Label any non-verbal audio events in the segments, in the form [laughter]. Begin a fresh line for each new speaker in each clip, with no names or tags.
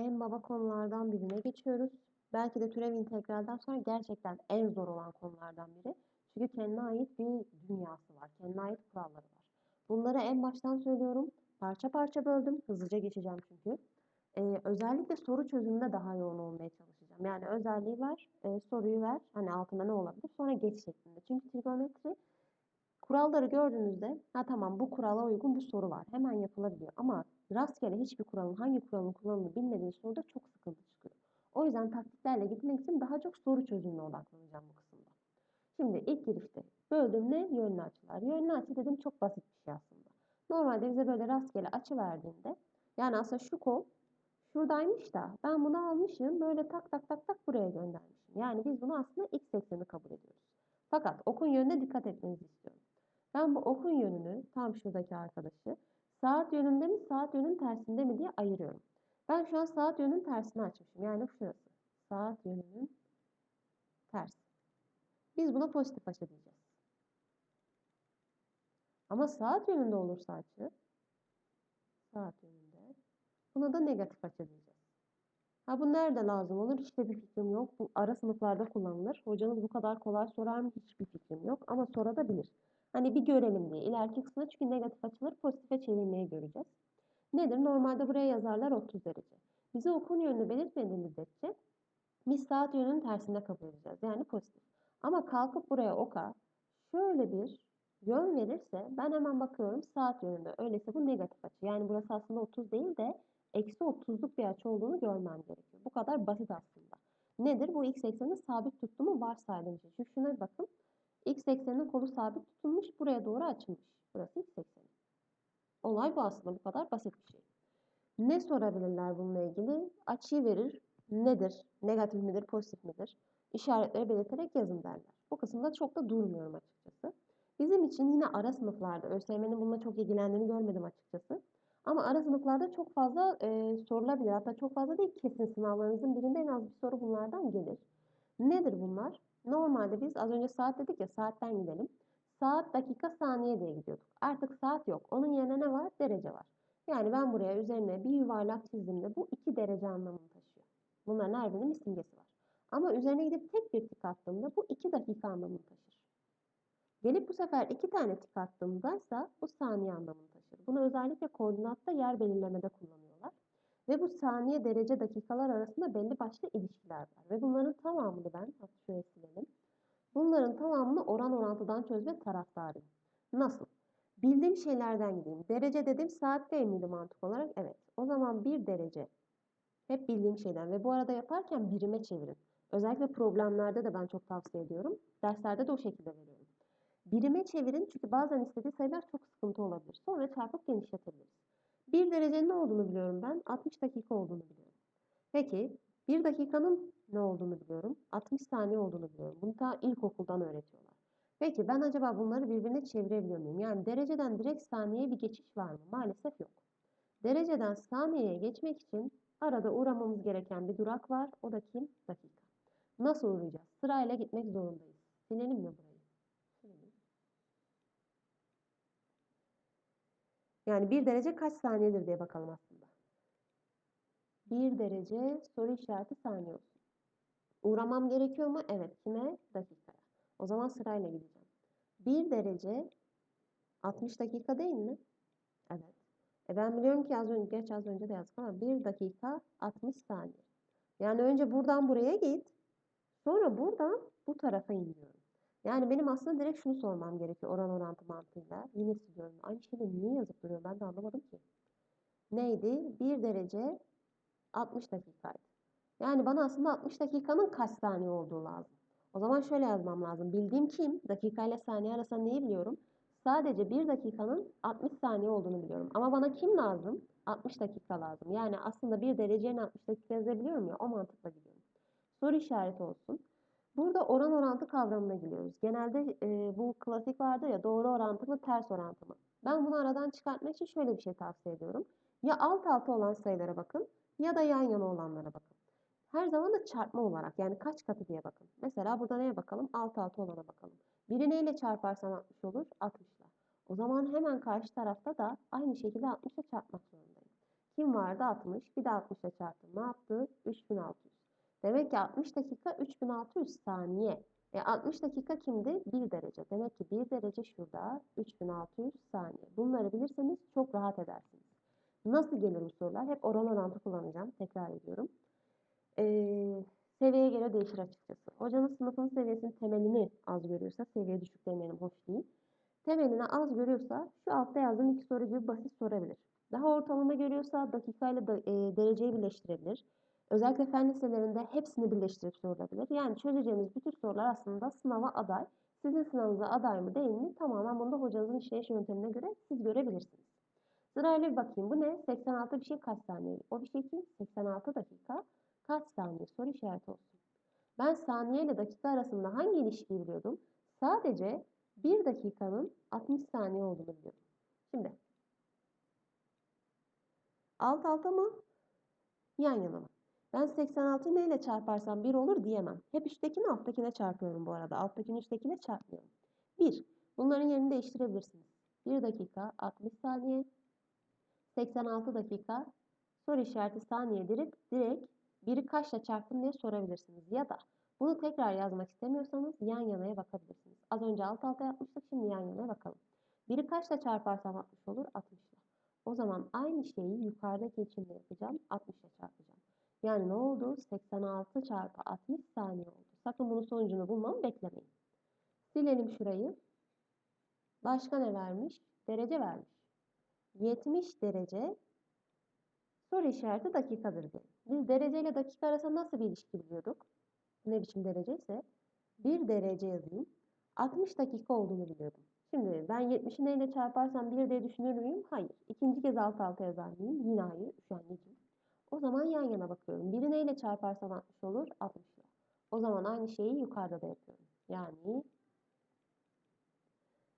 en baba konulardan birine geçiyoruz. Belki de türev integralden sonra gerçekten en zor olan konulardan biri. Çünkü kendine ait bir dünyası var. Kendine ait kuralları var. Bunları en baştan söylüyorum. Parça parça böldüm. Hızlıca geçeceğim çünkü. Ee, özellikle soru çözümünde daha yoğun olmaya çalışacağım. Yani özelliği ver, e, soruyu ver. Hani altında ne olabilir? Sonra geç şeklinde. Çünkü trigonometri kuralları gördüğünüzde ha tamam bu kurala uygun bu soru var. Hemen yapılabiliyor. Ama rastgele hiçbir kuralın hangi kuralın kullanımını bilmediğiniz soruda çok sıkıntı çıkıyor. O yüzden taktiklerle gitmek için daha çok soru çözümüne odaklanacağım bu kısımda. Şimdi ilk girişte böldüm ne? Yönlü açılar. Yönlü açı dedim çok basit bir şey aslında. Normalde bize böyle rastgele açı verdiğinde yani aslında şu kol şuradaymış da ben bunu almışım böyle tak tak tak tak buraya göndermişim. Yani biz bunu aslında x ekseni kabul ediyoruz. Fakat okun yönüne dikkat etmenizi istiyorum. Ben bu okun yönünü tam şuradaki arkadaşı saat yönünde mi saat yönünün tersinde mi diye ayırıyorum. Ben şu an saat yönünün tersini açmışım. Yani şurası. Saat yönünün tersi. Biz buna pozitif açı diyeceğiz. Ama saat yönünde olursa açı saat yönünde buna da negatif açı diyeceğiz. Ha bu nerede lazım olur? Hiçbir bir fikrim yok. Bu ara sınıflarda kullanılır. Hocanız bu kadar kolay sorar mı? Hiçbir fikrim yok. Ama sorabilir. Hani bir görelim diye. İleriki kısmında çünkü negatif açıları pozitife çevirmeye göreceğiz. Nedir? Normalde buraya yazarlar 30 derece. Bize okun yönünü belirtmediği müddetçe biz saat yönünün tersinde kabul edeceğiz. Yani pozitif. Ama kalkıp buraya oka şöyle bir yön verirse ben hemen bakıyorum saat yönünde. Öyleyse bu negatif açı. Yani burası aslında 30 değil de eksi 30'luk bir açı olduğunu görmem gerekiyor. Bu kadar basit aslında. Nedir? Bu x eksenini sabit tuttuğumu varsaydım. Çünkü şuna bakın. X ekseninin kolu sabit tutulmuş. Buraya doğru açılmış. Burası x ekseni. Olay bu aslında. Bu kadar basit bir şey. Ne sorabilirler bununla ilgili? Açıyı verir. Nedir? Negatif midir? Pozitif midir? İşaretleri belirterek yazın derler. Bu kısımda çok da durmuyorum açıkçası. Bizim için yine ara sınıflarda, ÖSYM'nin bununla çok ilgilendiğini görmedim açıkçası. Ama ara sınıflarda çok fazla e, sorulabilir. Hatta çok fazla değil kesin sınavlarınızın birinde en az bir soru bunlardan gelir. Nedir bunlar? Normalde biz az önce saat dedik ya saatten gidelim. Saat, dakika, saniye diye gidiyorduk. Artık saat yok. Onun yerine ne var? Derece var. Yani ben buraya üzerine bir yuvarlak çizdiğimde bu iki derece anlamını taşıyor. Bunların her birinin bir simgesi var. Ama üzerine gidip tek bir tik attığımda bu iki dakika anlamını taşır. Gelip bu sefer iki tane tik attığımdaysa bu saniye anlamını taşır. Bunu özellikle koordinatta yer belirlemede kullanıyorlar. Ve bu saniye derece dakikalar arasında belli başlı ilişkiler var. Ve bunların tamamını ben, hatta şöyle silelim. Bunların tamamını oran orantıdan çözme taraftarıyım. Nasıl? Bildiğim şeylerden gideyim. Derece dedim saat değil miydi mantık olarak? Evet. O zaman bir derece hep bildiğim şeyden ve bu arada yaparken birime çevirin. Özellikle problemlerde de ben çok tavsiye ediyorum. Derslerde de o şekilde veriyorum. Birime çevirin çünkü bazen istediği sayılar çok sıkıntı olabilir. Sonra çarpıp genişletebiliriz. Bir derecenin ne olduğunu biliyorum ben. 60 dakika olduğunu biliyorum. Peki bir dakikanın ne olduğunu biliyorum. 60 saniye olduğunu biliyorum. Bunu ta ilkokuldan öğretiyorlar. Peki ben acaba bunları birbirine çevirebiliyor muyum? Yani dereceden direkt saniyeye bir geçiş var mı? Maalesef yok. Dereceden saniyeye geçmek için arada uğramamız gereken bir durak var. O da kim? Dakika. Nasıl uğrayacağız? Sırayla gitmek zorundayız. Silelim mi burayı? Silelim. Yani bir derece kaç saniyedir diye bakalım aslında. Bir derece soru işareti saniye olsun. Uğramam gerekiyor mu? Evet. Kime? Dakikaya. O zaman sırayla gideceğim. Bir derece 60 dakika değil mi? Evet. E ben biliyorum ki az önce, geç az önce de yazdık ama 1 dakika 60 saniye. Yani önce buradan buraya git. Sonra buradan bu tarafa in diyorum. Yani benim aslında direkt şunu sormam gerekiyor oran orantı mantığıyla. Yine siliyorum. Aynı şeyde niye yazıp duruyor ben de anlamadım ki. Neydi? 1 derece 60 dakikaydı. Yani bana aslında 60 dakikanın kaç saniye olduğu lazım. O zaman şöyle yazmam lazım. Bildiğim kim? Dakika ile saniye arasında neyi biliyorum? Sadece 1 dakikanın 60 saniye olduğunu biliyorum. Ama bana kim lazım? 60 dakika lazım. Yani aslında bir derecenin 60 dakika yazabiliyorum ya o mantıkla gidiyorum. Soru işareti olsun. Burada oran orantı kavramına giriyoruz. Genelde e, bu klasik vardı ya doğru orantı mı ters orantı mı? Ben bunu aradan çıkartmak için şöyle bir şey tavsiye ediyorum. Ya alt alta olan sayılara bakın ya da yan yana olanlara bakın. Her zaman da çarpma olarak yani kaç katı diye bakın. Mesela burada neye bakalım? Alt alta olana bakalım. Biri neyle çarparsam 60 olur? 60'la. O zaman hemen karşı tarafta da aynı şekilde 60'la çarpmak zorundayım. Kim vardı? 60. Bir de 60 ile çarptım. Ne yaptı? 3600. Demek ki 60 dakika 3600 saniye. E 60 dakika kimdi? 1 derece. Demek ki 1 derece şurada 3600 saniye. Bunları bilirseniz çok rahat edersiniz. Nasıl gelir bu sorular? Hep oran orantı kullanacağım. Tekrar ediyorum. Ee, seviyeye göre değişir açıkçası. Hocanın sınıfın seviyesinin temelini az görüyorsa, seviye düşük demeyelim hoş değil. Temelini az görüyorsa şu altta yazdığım iki soru gibi basit sorabilir. Daha ortalama görüyorsa dakikayla da, e, dereceyi birleştirebilir. Özellikle fen liselerinde hepsini birleştirip sorulabilir. Yani çözeceğimiz bütün sorular aslında sınava aday. Sizin sınavınıza aday mı değil mi? Tamamen bunu da hocanızın işleyiş yöntemine göre siz görebilirsiniz. Sırayla bir bakayım. Bu ne? 86 bir şey kaç saniye? O bir şey kim? 86 dakika kaç saniye? Soru işareti olsun. Ben saniye ile dakika arasında hangi ilişkiyi biliyordum? Sadece 1 dakikanın 60 saniye olduğunu biliyordum. Şimdi alt alta mı? Yan yana mı? Ben 86 neyle çarparsam 1 olur diyemem. Hep üsttekini alttakine çarpıyorum bu arada. Alttakini üsttekine çarpmıyorum. 1. Bunların yerini değiştirebilirsiniz. 1 dakika 60 saniye. 86 dakika soru işareti saniye direkt, direkt biri kaçla çarptım diye sorabilirsiniz. Ya da bunu tekrar yazmak istemiyorsanız yan yanaya bakabilirsiniz. Az önce alt alta yapmıştık şimdi yan yanaya bakalım. Biri kaçla çarparsam 60 olur? 60 ile. O zaman aynı şeyi yukarıdaki içinde yapacağım. 60 ile çarpacağım. Yani ne oldu? 86 çarpı 60 saniye oldu. Sakın bunun sonucunu bulmamı beklemeyin. Silelim şurayı. Başka ne vermiş? Derece vermiş. 70 derece soru işareti dakikadır diye. Biz derece ile dakika arasında nasıl bir ilişki biliyorduk? Ne biçim derece ise 1 derece yazayım. 60 dakika olduğunu biliyordum. Şimdi ben 70'i neyle çarparsam 1 diye düşünür müyüm? Hayır. İkinci kez alt alta yazar mıyım? Yine hayır. Üşenmeyeceğim. O zaman yan yana bakıyorum. Biri neyle çarparsam 60 olur? 60 ile. O zaman aynı şeyi yukarıda da yapıyorum. Yani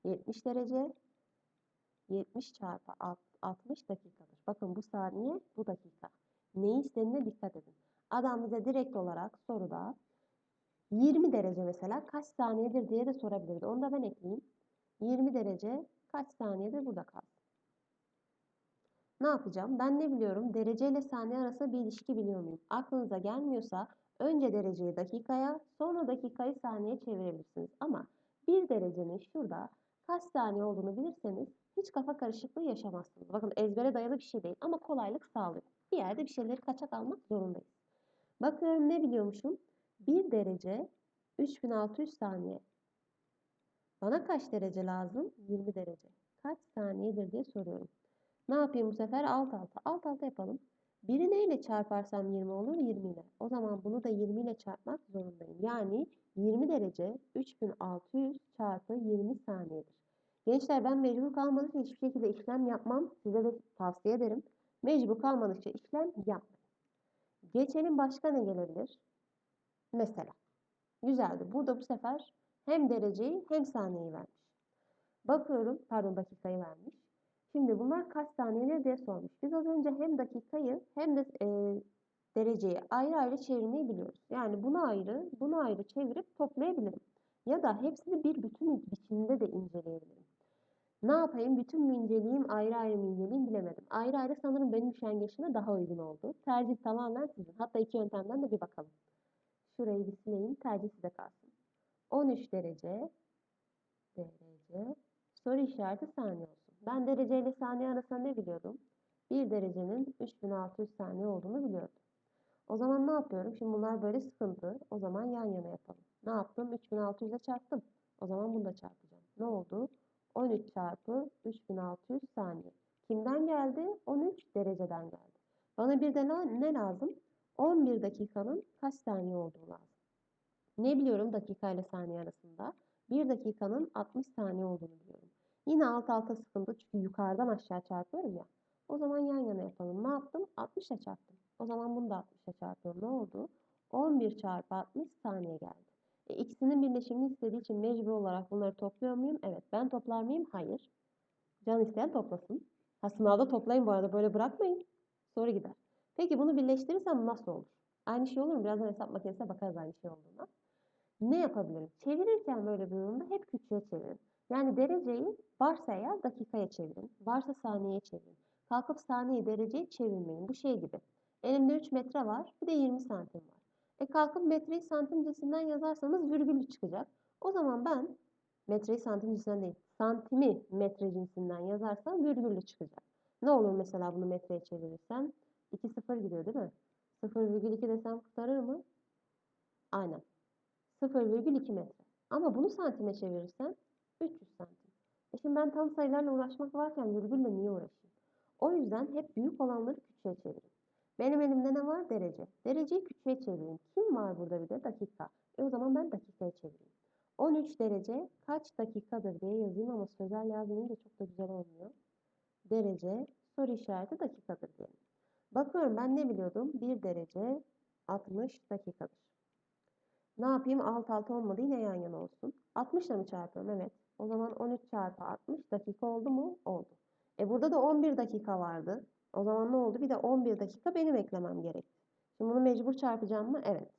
70 derece 70 çarpı 60 dakikadır. Bakın bu saniye, bu dakika. Ne istediğine dikkat edin. Adam bize direkt olarak soruda 20 derece mesela kaç saniyedir diye de sorabilirdi. Onu da ben ekleyeyim. 20 derece kaç saniyedir burada kalsın. Ne yapacağım? Ben ne biliyorum? Derece ile saniye arasında bir ilişki biliyor muyum? Aklınıza gelmiyorsa önce dereceyi dakikaya, sonra dakikayı saniyeye çevirebilirsiniz. Ama bir derecenin şurada kaç saniye olduğunu bilirseniz hiç kafa karışıklığı yaşamazsınız. Bakın ezbere dayalı bir şey değil ama kolaylık sağlıyor. Bir yerde bir şeyleri kaçak almak zorundayız. Bakıyorum ne biliyormuşum? 1 derece 3600 saniye. Bana kaç derece lazım? 20 derece. Kaç saniyedir diye soruyorum. Ne yapayım bu sefer? Alt alta. Alt alta yapalım. Biri neyle çarparsam 20 olur? 20 ile. O zaman bunu da 20 ile çarpmak zorundayım. Yani 20 derece 3600 çarpı 20 saniyedir. Gençler ben mecbur kalmadıkça hiçbir şekilde işlem yapmam. Size de tavsiye ederim. Mecbur kalmadıkça işlem yapmayın. Geçelim başka ne gelebilir? Mesela. Güzeldi. Burada bu sefer hem dereceyi hem saniyeyi vermiş. Bakıyorum. Pardon dakikayı vermiş. Şimdi bunlar kaç saniye diye sormuş. Biz az önce hem dakikayı hem de e, dereceyi ayrı ayrı çevirmeyi biliyoruz. Yani bunu ayrı, bunu ayrı çevirip toplayabilirim. Ya da hepsini bir bütün biçiminde de inceleyebilirim. Ne yapayım? Bütün mü inceleyeyim, ayrı ayrı mı inceleyeyim bilemedim. Ayrı ayrı sanırım benim üşengeçime daha uygun oldu. Tercih tamamen sizin. Hatta iki yöntemden de bir bakalım. Şurayı bir sileyim. Tercih size kalsın. 13 derece derece soru işareti saniye olsun. Ben derece ile saniye arasında ne biliyordum? 1 derecenin 3600 saniye olduğunu biliyordum. O zaman ne yapıyorum? Şimdi bunlar böyle sıkıntı. O zaman yan yana yapalım. Ne yaptım? 3600 ile çarptım. O zaman bunu da çarpacağım. Ne oldu? 13 çarpı 3600 saniye. Kimden geldi? 13 dereceden geldi. Bana bir de ne lazım? 11 dakikanın kaç saniye olduğu lazım. Ne biliyorum dakika ile saniye arasında? 1 dakikanın 60 saniye olduğunu biliyorum. Yine alt alta sıkıntı çünkü yukarıdan aşağı çarpıyorum ya. O zaman yan yana yapalım. Ne yaptım? 60 ile çarptım. O zaman bunu da 60 ile çarpıyorum. Ne oldu? 11 çarpı 60 saniye geldi. E, ikisinin birleşimini istediği için mecbur olarak bunları topluyor muyum? Evet. Ben toplar mıyım? Hayır. Can isteyen toplasın. Ha sınavda toplayın bu arada. Böyle bırakmayın. Soru gider. Peki bunu birleştirirsem nasıl olur? Aynı şey olur mu? Birazdan hesap makinesine bakarız aynı şey olduğuna. Ne yapabilirim? Çevirirken böyle bir durumda hep küçüğe çevirin. Yani dereceyi varsa eğer dakikaya çevirin. Varsa saniyeye çevirin. kalkıp saniye dereceyi çevirmeyin. Bu şey gibi. Elimde 3 metre var, bir de 20 santim var. E kalkıp metreyi santim cinsinden yazarsanız virgüllü çıkacak. O zaman ben metreyi santim cinsinden değil, santimi metre cinsinden yazarsam virgüllü çıkacak. Ne olur mesela bunu metreye çevirirsem? 2 sıfır gidiyor değil mi? 0,2 desem kurtarır mı? Aynen. 0,2 metre. Ama bunu santime çevirirsem 300 santim. E şimdi ben tam sayılarla uğraşmak varken virgülle niye uğraşayım? O yüzden hep büyük olanları küçüğe çevirin. Benim elimde ne var? Derece. Dereceyi küçüğe çevireyim. Kim var burada bir de? Dakika. E o zaman ben dakikaya çevireyim. 13 derece kaç dakikadır diye yazayım ama sözel yazmayınca çok da güzel olmuyor. Derece soru işareti dakikadır diyelim. Bakıyorum ben ne biliyordum? 1 derece 60 dakikadır. Ne yapayım? Alt alta olmadı yine yan yana olsun. 60 ile mi çarpıyorum? Evet. O zaman 13 çarpı 60 dakika oldu mu? Oldu. E burada da 11 dakika vardı. O zaman ne oldu? Bir de 11 dakika benim eklemem gerekti. Şimdi bunu mecbur çarpacağım mı? Evet.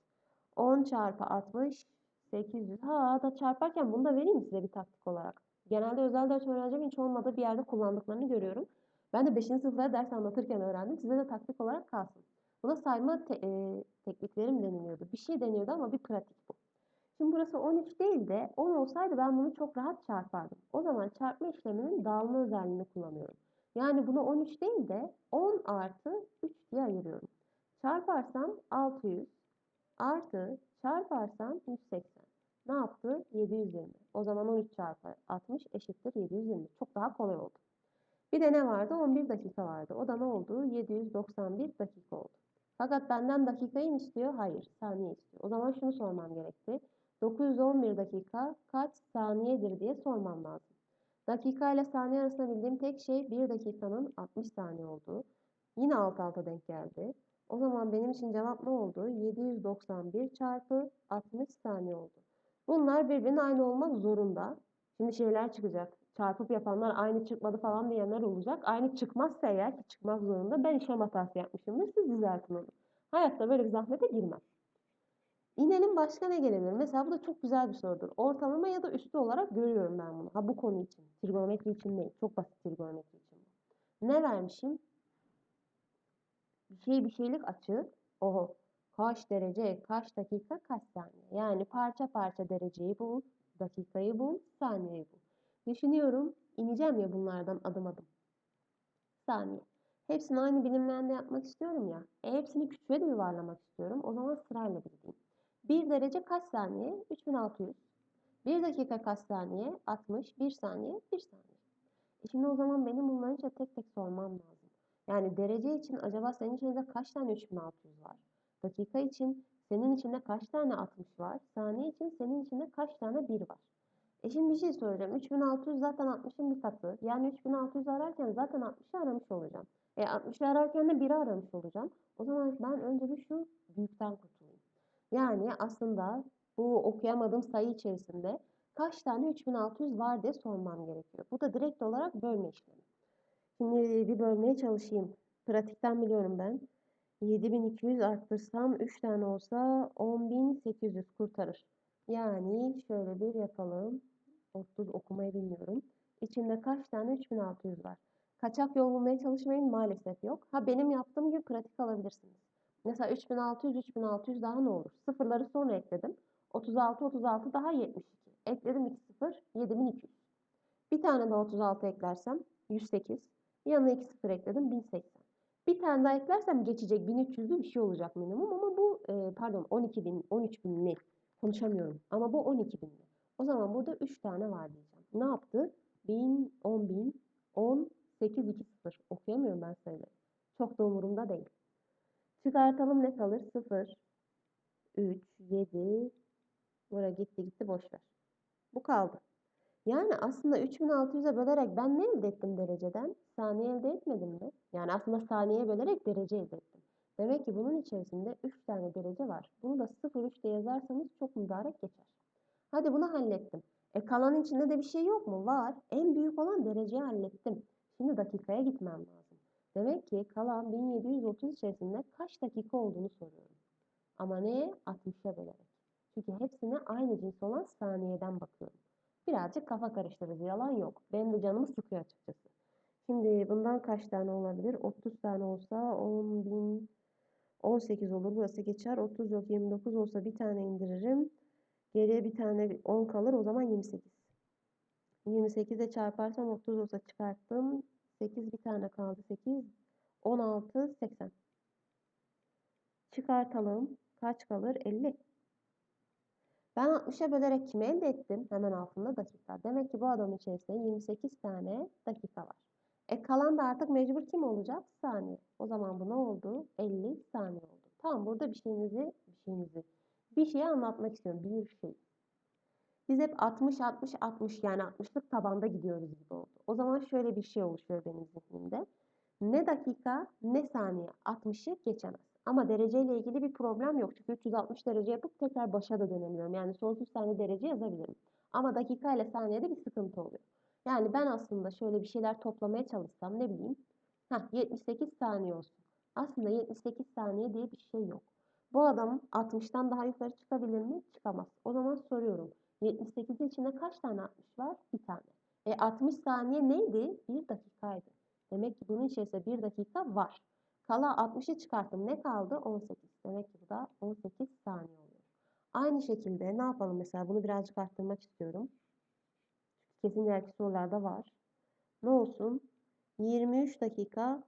10 çarpı 60 800. Ha da çarparken bunu da vereyim size bir taktik olarak? Genelde özel ders öğrencilerin hiç olmadığı bir yerde kullandıklarını görüyorum. Ben de 5. sınıflarda ders anlatırken öğrendim. Size de taktik olarak kalsın. Buna sayma te e, teknikleri mi deniliyordu? Bir şey deniyordu ama bir pratik bu. Şimdi burası 13 değil de 10 olsaydı ben bunu çok rahat çarpardım. O zaman çarpma işleminin dağılma özelliğini kullanıyorum. Yani bunu 13 değil de 10 artı 3 diye ayırıyorum. Çarparsam 600 artı çarparsam 180. Ne yaptı? 720. O zaman 13 çarpı 60 eşittir 720. Çok daha kolay oldu. Bir de ne vardı? 11 dakika vardı. O da ne oldu? 791 dakika oldu. Fakat benden dakikayı mı istiyor? Hayır, saniye istiyor. O zaman şunu sormam gerekti. 911 dakika kaç saniyedir diye sormam lazım. Dakika ile saniye arasında bildiğim tek şey 1 dakikanın 60 saniye olduğu. Yine alt alta denk geldi. O zaman benim için cevap ne oldu? 791 çarpı 60 saniye oldu. Bunlar birbirine aynı olmak zorunda. Şimdi şeyler çıkacak. Çarpıp yapanlar aynı çıkmadı falan diyenler olacak. Aynı çıkmazsa eğer ki çıkmak zorunda ben işlem hatası yapmışımdır. Siz düzeltin onu. Hayatta böyle bir zahmete girmem. İnelim başka ne gelebilir? Mesela bu da çok güzel bir sorudur. Ortalama ya da üstü olarak görüyorum ben bunu. Ha bu konu için. Trigonometri için değil. Çok basit trigonometri için. Ne vermişim? Bir şey bir şeylik açı. Oho. Kaç derece, kaç dakika, kaç saniye. Yani parça parça dereceyi bul, dakikayı bul, saniyeyi bul. Düşünüyorum. ineceğim ya bunlardan adım adım. Saniye. Hepsini aynı bilinmeyende yapmak istiyorum ya. E hepsini küçüğe de yuvarlamak istiyorum. O zaman sırayla bildiğim. 1 derece kaç saniye? 3600. 1 dakika kaç saniye? 60. 1 saniye? 1 saniye. E şimdi o zaman benim bunları işte tek tek sormam lazım. Yani derece için acaba senin içinde kaç tane 3600 var? Dakika için senin içinde kaç tane 60 var? Saniye için senin içinde kaç tane 1 var? E şimdi bir şey soracağım. 3600 zaten 60'ın bir katı. Yani 3600 ararken zaten 60'ı aramış olacağım. E 60'ı ararken de 1'i aramış olacağım. O zaman ben önce bir şu büyükten kurtulayım. Yani aslında bu okuyamadığım sayı içerisinde kaç tane 3600 var diye sormam gerekiyor. Bu da direkt olarak bölme işlemi. Şimdi bir bölmeye çalışayım. Pratikten biliyorum ben. 7200 arttırsam 3 tane olsa 10800 kurtarır. Yani şöyle bir yapalım. 30 okumayı bilmiyorum. İçinde kaç tane 3600 var? Kaçak yol bulmaya çalışmayın maalesef yok. Ha benim yaptığım gibi pratik alabilirsiniz. Mesela 3600 3600 daha ne olur? Sıfırları sonra ekledim. 36 36 daha 72. Ekledim 2 sıfır 7200. Bir tane daha 36 eklersem 108. Yanına 2 sıfır ekledim 1080. Bir tane daha eklersem geçecek 1300'lü bir şey olacak minimum ama bu e, pardon 12000 13000 ne? Konuşamıyorum ama bu 12000'li. O zaman burada 3 tane var diyeceğim. Ne yaptı? 1000, 10000, 10, 8, 2, 0. Okuyamıyorum ben sayıları. Çok da umurumda değil. Çıkartalım ne kalır? 0, 3, 7, buraya gitti gitti boş ver. Bu kaldı. Yani aslında 3600'e bölerek ben ne elde ettim dereceden? Saniye elde etmedim mi? Yani aslında saniyeye bölerek derece elde ettim. Demek ki bunun içerisinde 3 tane derece var. Bunu da 0,3 diye yazarsanız çok mübarek geçer. Hadi bunu hallettim. E kalan içinde de bir şey yok mu? Var. En büyük olan dereceyi hallettim. Şimdi dakikaya gitmem lazım. Demek ki kalan 1730 içerisinde kaç dakika olduğunu soruyorum. Ama neye? 60'a bölerek. Çünkü hepsine aynı cins olan saniyeden bakıyorum. Birazcık kafa karıştırıcı yalan yok. Benim de canımı sıkıyor açıkçası. Şimdi bundan kaç tane olabilir? 30 tane olsa 10 bin 18 olur. Burası geçer. 30 yok 29 olsa bir tane indiririm. Geriye bir tane 10 kalır. O zaman 28. 28'e çarparsam 30 olsa çıkarttım. 8 bir tane kaldı. 8 16 80. Çıkartalım. Kaç kalır? 50. Ben 60'a bölerek kimi elde ettim? Hemen altında dakika. Demek ki bu adam içerisinde 28 tane dakika var. E kalan da artık mecbur kim olacak? Saniye. O zaman bu ne oldu? 50 saniye oldu. Tamam burada bir şeyinizi, bir şeyinizi, bir şeyi anlatmak istiyorum. Bir şey. Biz hep 60, 60, 60 yani 60'lık tabanda gidiyoruz gibi oldu. O zaman şöyle bir şey oluşuyor benim zihnimde. Ne dakika ne saniye 60'ı geçemez. Ama dereceyle ilgili bir problem yok. Çünkü 360 derece yapıp tekrar başa da dönebiliyorum. Yani sonsuz tane derece yazabilirim. Ama dakika ile saniyede bir sıkıntı oluyor. Yani ben aslında şöyle bir şeyler toplamaya çalışsam ne bileyim. Heh, 78 saniye olsun. Aslında 78 saniye diye bir şey yok. Bu adam 60'tan daha yukarı çıkabilir mi? Çıkamaz. O zaman soruyorum. 78'in içinde kaç tane 60 var? Bir tane. E 60 saniye neydi? 1 dakikaydı. Demek ki bunun içerisinde 1 dakika var. Kala 60'ı çıkarttım. Ne kaldı? 18. Demek ki bu da 18 saniye oluyor. Aynı şekilde ne yapalım mesela? Bunu birazcık arttırmak istiyorum. Kesin ileriki sorularda var. Ne olsun? 23 dakika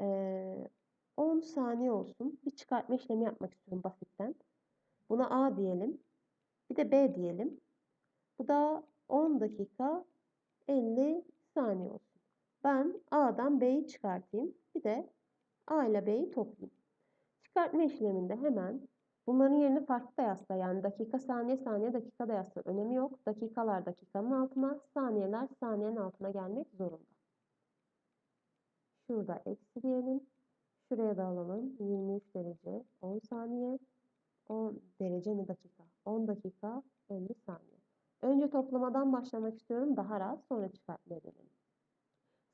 e, 10 saniye olsun. Bir çıkartma işlemi yapmak istiyorum basitten. Buna A diyelim. Bir de B diyelim. Bu da 10 dakika 50 saniye olsun. Ben A'dan B'yi çıkartayım. Bir de A ile B'yi toplayayım. Çıkartma işleminde hemen bunların yerini farklı da yazsa yani dakika saniye saniye dakika da yazsa önemi yok. Dakikalar dakikanın altına, saniyeler saniyenin altına gelmek zorunda. Şurada eksi diyelim. Şuraya da alalım. 23 derece 10 saniye. 10 derece mi dakika? 10 dakika 50 saniye. Önce toplamadan başlamak istiyorum. Daha rahat sonra çıkartma edelim.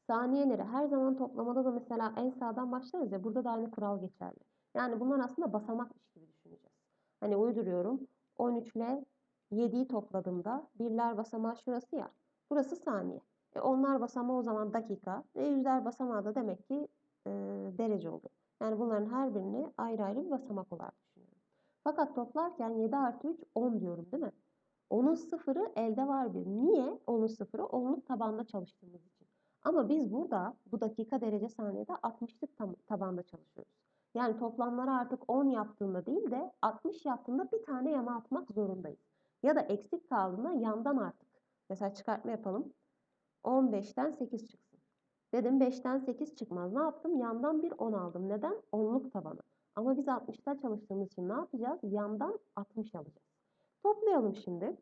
Saniyeleri her zaman toplamada da mesela en sağdan başlarız ya burada da aynı kural geçerli. Yani bunlar aslında basamakmış gibi düşüneceğiz. Hani uyduruyorum. 13 ile 7'yi topladığımda birler basamağı şurası ya. Burası saniye. E onlar basamağı o zaman dakika. E yüzler basamağı da demek ki e, derece oluyor. Yani bunların her birini ayrı ayrı bir basamak olarak. Fakat toplarken 7 artı 3 10 diyorum değil mi? Onun sıfırı elde var bir. Niye? Onun sıfırı onluk tabanda çalıştığımız için. Ama biz burada bu dakika derece saniyede 60'lık tam, tabanda çalışıyoruz. Yani toplamları artık 10 yaptığında değil de 60 yaptığında bir tane yana atmak zorundayız. Ya da eksik kaldığında yandan artık. Mesela çıkartma yapalım. 15'ten 8 çıksın. Dedim 5'ten 8 çıkmaz. Ne yaptım? Yandan bir 10 aldım. Neden? 10'luk tabanı. Ama biz 60'ta çalıştığımız için ne yapacağız? Yandan 60 alacağız. Toplayalım şimdi.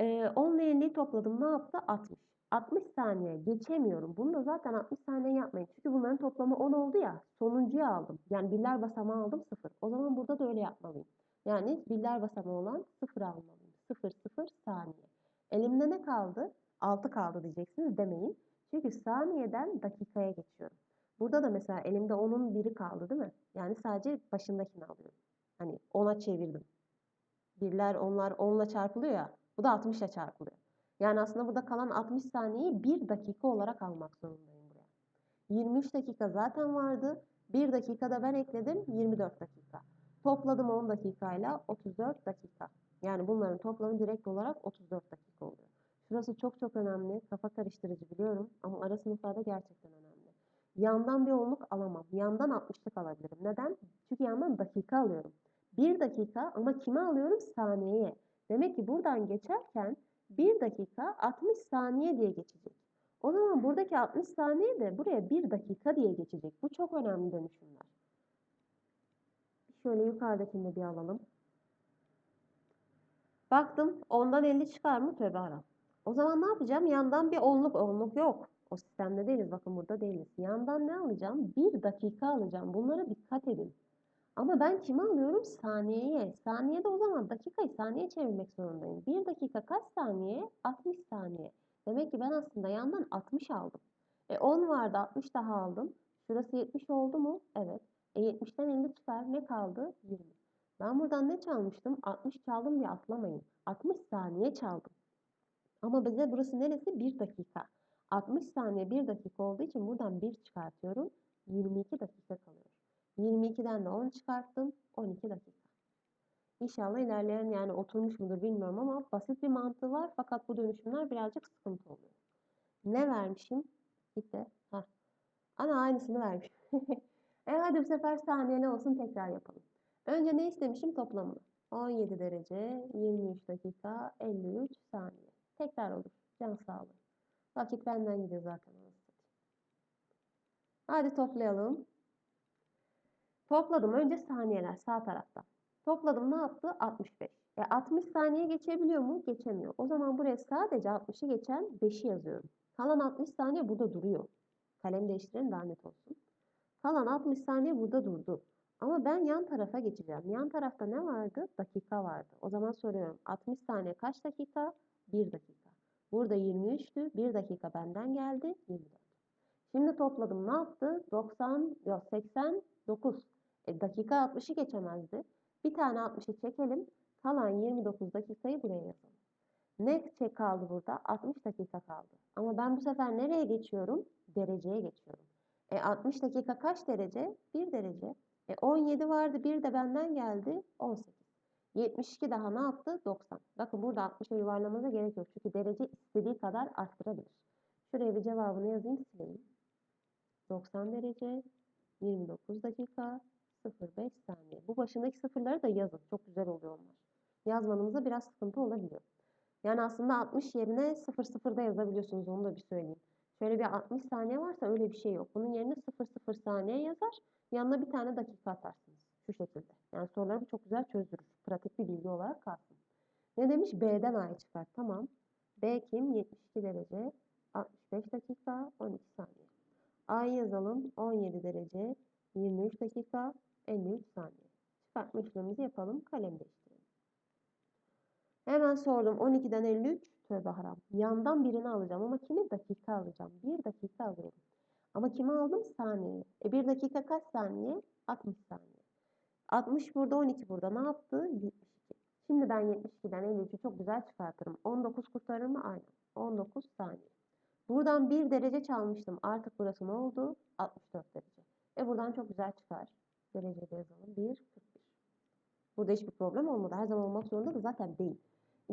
Ee, 10 ile 50'yi topladım. Ne yaptı? 60. 60 saniye geçemiyorum. Bunu da zaten 60 saniye yapmayın. Çünkü bunların toplamı 10 oldu ya. Sonuncuyu aldım. Yani birler basamağı aldım 0. O zaman burada da öyle yapmalıyım. Yani birler basamağı olan 0 almalıyım. 0 0 saniye. Elimde ne kaldı? 6 kaldı diyeceksiniz demeyin. Çünkü saniyeden dakikaya geçiyorum. Burada da mesela elimde 10'un biri kaldı değil mi? Yani sadece başındakini alıyorum. Hani 10'a çevirdim. Birler onlar 10'la çarpılıyor ya. Bu da 60'la çarpılıyor. Yani aslında burada kalan 60 saniyeyi 1 dakika olarak almak zorundayım buraya. 23 dakika zaten vardı. 1 dakika da ben ekledim 24 dakika. Topladım 10 dakikayla 34 dakika. Yani bunların toplamı direkt olarak 34 dakika oluyor. Şurası çok çok önemli. Kafa karıştırıcı biliyorum ama ara sınıflarda gerçekten önemli. Yandan bir onluk alamam. Yandan 60'lık alabilirim. Neden? Çünkü yandan dakika alıyorum. 1 dakika ama kime alıyorum? Saniyeye. Demek ki buradan geçerken 1 dakika 60 saniye diye geçecek. O zaman buradaki 60 saniye de buraya 1 dakika diye geçecek. Bu çok önemli dönüşümler. Şöyle yukarıdakini de bir alalım. Baktım ondan 50 çıkar mı? Tövbe ara. O zaman ne yapacağım? Yandan bir onluk onluk yok. O sistemde değiliz. Bakın burada değiliz. Yandan ne alacağım? 1 dakika alacağım. Bunlara dikkat edin. Ama ben kimi alıyorum? Saniyeye. Saniyede o zaman dakikayı saniye çevirmek zorundayım. 1 dakika kaç saniye? 60 saniye. Demek ki ben aslında yandan 60 aldım. E 10 vardı 60 daha aldım. Şurası 70 oldu mu? Evet. E 70'ten 50 çıkar. Ne kaldı? 20. Ben buradan ne çalmıştım? 60 çaldım diye atlamayın. 60 saniye çaldım. Ama bize burası neresi? 1 dakika. 60 saniye 1 dakika olduğu için buradan 1 çıkartıyorum. 22 dakika kalıyor. 22'den de 10 çıkarttım. 12 dakika. İnşallah ilerleyen yani oturmuş mudur bilmiyorum ama basit bir mantığı var. Fakat bu dönüşümler birazcık sıkıntı oluyor. Ne vermişim? İşte. Heh. Ana aynısını vermişim. [laughs] e hadi bu sefer saniye ne olsun tekrar yapalım. Önce ne istemişim? Toplamını. 17 derece, 23 dakika, 53 saniye. Tekrar olur. Can sağlığı. Vakit benden gidiyor zaten. Hadi toplayalım. Topladım. Önce saniyeler sağ tarafta. Topladım ne yaptı? 65. E 60 saniye geçebiliyor mu? Geçemiyor. O zaman buraya sadece 60'ı geçen 5'i yazıyorum. Kalan 60 saniye burada duruyor. Kalem değiştirelim daha net olsun. Kalan 60 saniye burada durdu. Ama ben yan tarafa geçeceğim. Yan tarafta ne vardı? Dakika vardı. O zaman soruyorum. 60 saniye kaç dakika? 1 dakika. Burada 23'tü. 1 dakika benden geldi. 24. Şimdi topladım. Ne yaptı? 90, yok 89. E, dakika 60'ı geçemezdi. Bir tane 60'ı çekelim. Kalan 29 dakikayı buraya yazalım. Ne çek kaldı burada? 60 dakika kaldı. Ama ben bu sefer nereye geçiyorum? Dereceye geçiyorum. E 60 dakika kaç derece? 1 derece. E 17 vardı. Bir de benden geldi. 18. 72 daha ne yaptı? 90. Bakın burada 60'a yuvarlamanıza gerek yok. Çünkü derece istediği kadar arttırabilir. Şuraya bir cevabını yazayım sileyim. 90 derece 29 dakika 05 saniye. Bu başındaki sıfırları da yazın. Çok güzel oluyor onlar. Yazmanızda biraz sıkıntı olabiliyor. Yani aslında 60 yerine 00'da yazabiliyorsunuz. Onu da bir söyleyeyim. Şöyle bir 60 saniye varsa öyle bir şey yok. Bunun yerine 00 saniye yazar. Yanına bir tane dakika atarsınız. Şu şekilde. Yani soruları çok güzel çözdürür. Pratik bir bilgi olarak kalsın. Ne demiş? B'den A'yı çıkart. Tamam. B kim? 72 derece. 65 dakika. 12 saniye. A'yı yazalım. 17 derece. 23 dakika. 53 saniye. Çıkartma işlemimizi yapalım. Kalem değiştirelim. Hemen sordum. 12'den 53. Tövbe haram. Yandan birini alacağım ama kimi? Dakika alacağım. 1 dakika alıyorum. Ama kimi aldım? Saniye. E 1 dakika kaç saniye? 60 saniye. 60 burada 12 burada. Ne yaptı? 72. Şimdi ben 72'den 53'ü çok güzel çıkartırım. 19 kurtarır mı? Aynen. 19 saniye. Buradan 1 derece çalmıştım. Artık burası ne oldu? 64 derece. E buradan çok güzel çıkar. Derecede yazalım. 1, 41. Burada hiçbir problem olmadı. Her zaman olmak zorunda da zaten değil.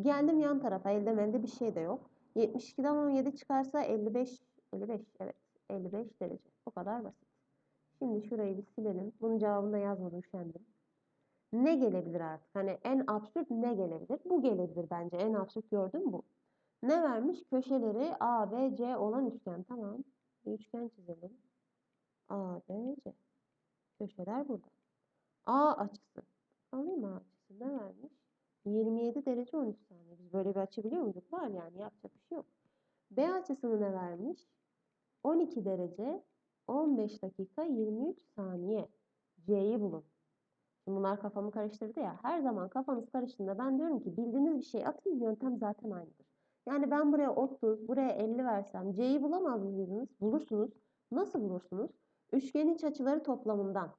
Geldim yan tarafa. Elde melde bir şey de yok. 72'den 17 çıkarsa 55. 55 evet. 55 derece. Bu kadar basit. Şimdi şurayı bir silelim. Bunun cevabını da yazmadım üşendim. Ne gelebilir artık? Hani en absürt ne gelebilir? Bu gelebilir bence. En absürt gördüm bu. Ne vermiş? Köşeleri A, B, C olan üçgen. Tamam. Bir üçgen çizelim. A, B, C. Köşeler burada. A açısı. Alayım A açısı. Ne vermiş? 27 derece 13 saniye. Biz böyle bir açı biliyor muyduk? Var yani yapacak bir şey yok. B açısını ne vermiş? 12 derece 15 dakika 23 saniye. C'yi bulun. Bunlar kafamı karıştırdı ya. Her zaman kafanız karıştığında ben diyorum ki bildiğiniz bir şey atın yöntem zaten aynıdır. Yani ben buraya 30, buraya 50 versem C'yi bulamaz mıydınız? Bulursunuz. Nasıl bulursunuz? Üçgenin iç açıları toplamından.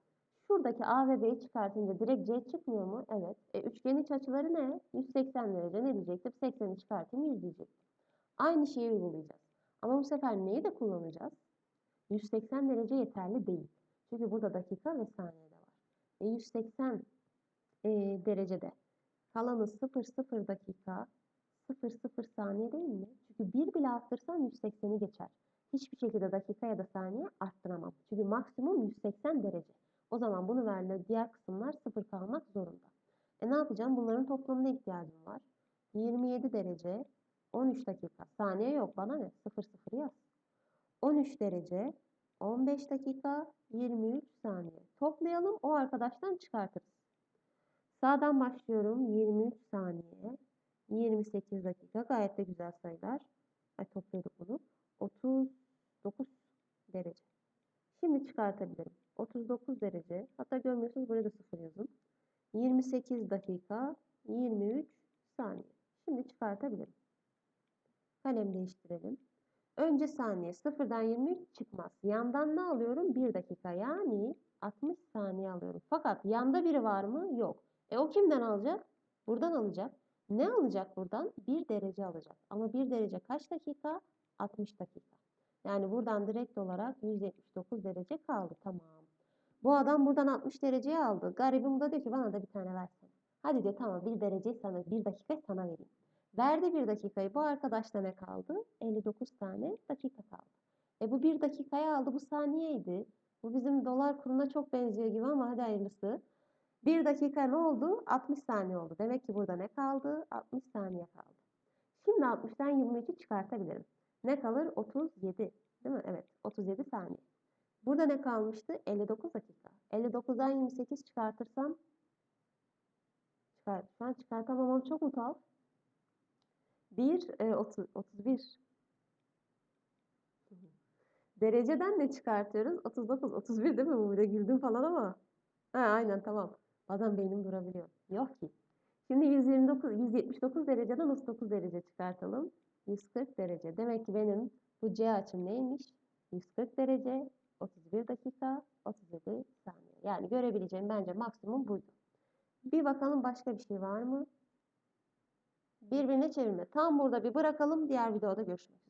Şuradaki A ve B'yi çıkartınca direkt C çıkmıyor mu? Evet. E, üçgenin iç açıları ne? 180 derece ne diyecektim? 80'i çıkartayım 100 diyecektim. Aynı şeyi uygulayacağız. Ama bu sefer neyi de kullanacağız? 180 derece yeterli değil. Çünkü burada dakika ve saniye de var. E 180 e, derecede kalanı 0 0 dakika 0 0 saniye değil mi? Çünkü 1 bile arttırsam 180'i geçer. Hiçbir şekilde dakika ya da saniye arttıramam. Çünkü maksimum 180 derece. O zaman bunu verilen diğer kısımlar 0 kalmak zorunda. E ne yapacağım? Bunların toplamına ihtiyacım var. 27 derece 13 dakika. Saniye yok bana ne? 0 0 yaz. 13 derece 15 dakika 23 saniye. Toplayalım o arkadaştan çıkartırız. Sağdan başlıyorum 23 saniye 28 dakika gayet de güzel sayılar. Ay topluyorduk bunu. 39 derece. Şimdi çıkartabilirim. 39 derece. Hatta görmüyorsunuz buraya da 0 yazın. 28 dakika 23 saniye. Şimdi çıkartabilirim. Kalem değiştirelim. Önce saniye 0'dan 23 çıkmaz. Yandan ne alıyorum? 1 dakika yani 60 saniye alıyorum. Fakat yanda biri var mı? Yok. E o kimden alacak? Buradan alacak. Ne alacak buradan? 1 derece alacak. Ama 1 derece kaç dakika? 60 dakika. Yani buradan direkt olarak 179 derece kaldı. Tamam. Bu adam buradan 60 dereceye aldı. Garibim da diyor ki bana da bir tane versene. Hadi diyor tamam bir dereceyi sana, bir dakikayı sana vereyim. Verdi bir dakikayı. Bu arkadaşta ne kaldı? 59 tane dakika kaldı. E bu bir dakikayı aldı. Bu saniyeydi. Bu bizim dolar kuruna çok benziyor gibi ama hadi hayırlısı. Bir dakika ne oldu? 60 saniye oldu. Demek ki burada ne kaldı? 60 saniye kaldı. Şimdi 60'tan 23'ü çıkartabilirim. Ne kalır? 37. Değil mi? Evet. 37 saniye. Burada ne kalmıştı? 59 dakika. 59'dan 28 çıkartırsam çıkar. Şu an çıkartamamam çok mu? 1, e, 30, 31. Dereceden de çıkartıyoruz. 39, 31 değil mi? Bu de güldüm falan ama. Ha, aynen tamam. Bazen beynim durabiliyor. Yok ki. Şimdi 129, 179 dereceden 39 derece çıkartalım. 140 derece. Demek ki benim bu C açım neymiş? 140 derece, 31 dakika, 37 saniye. Yani görebileceğim bence maksimum buydu. Bir bakalım başka bir şey var mı? Birbirine çevirme. Tam burada bir bırakalım. Diğer videoda görüşmek.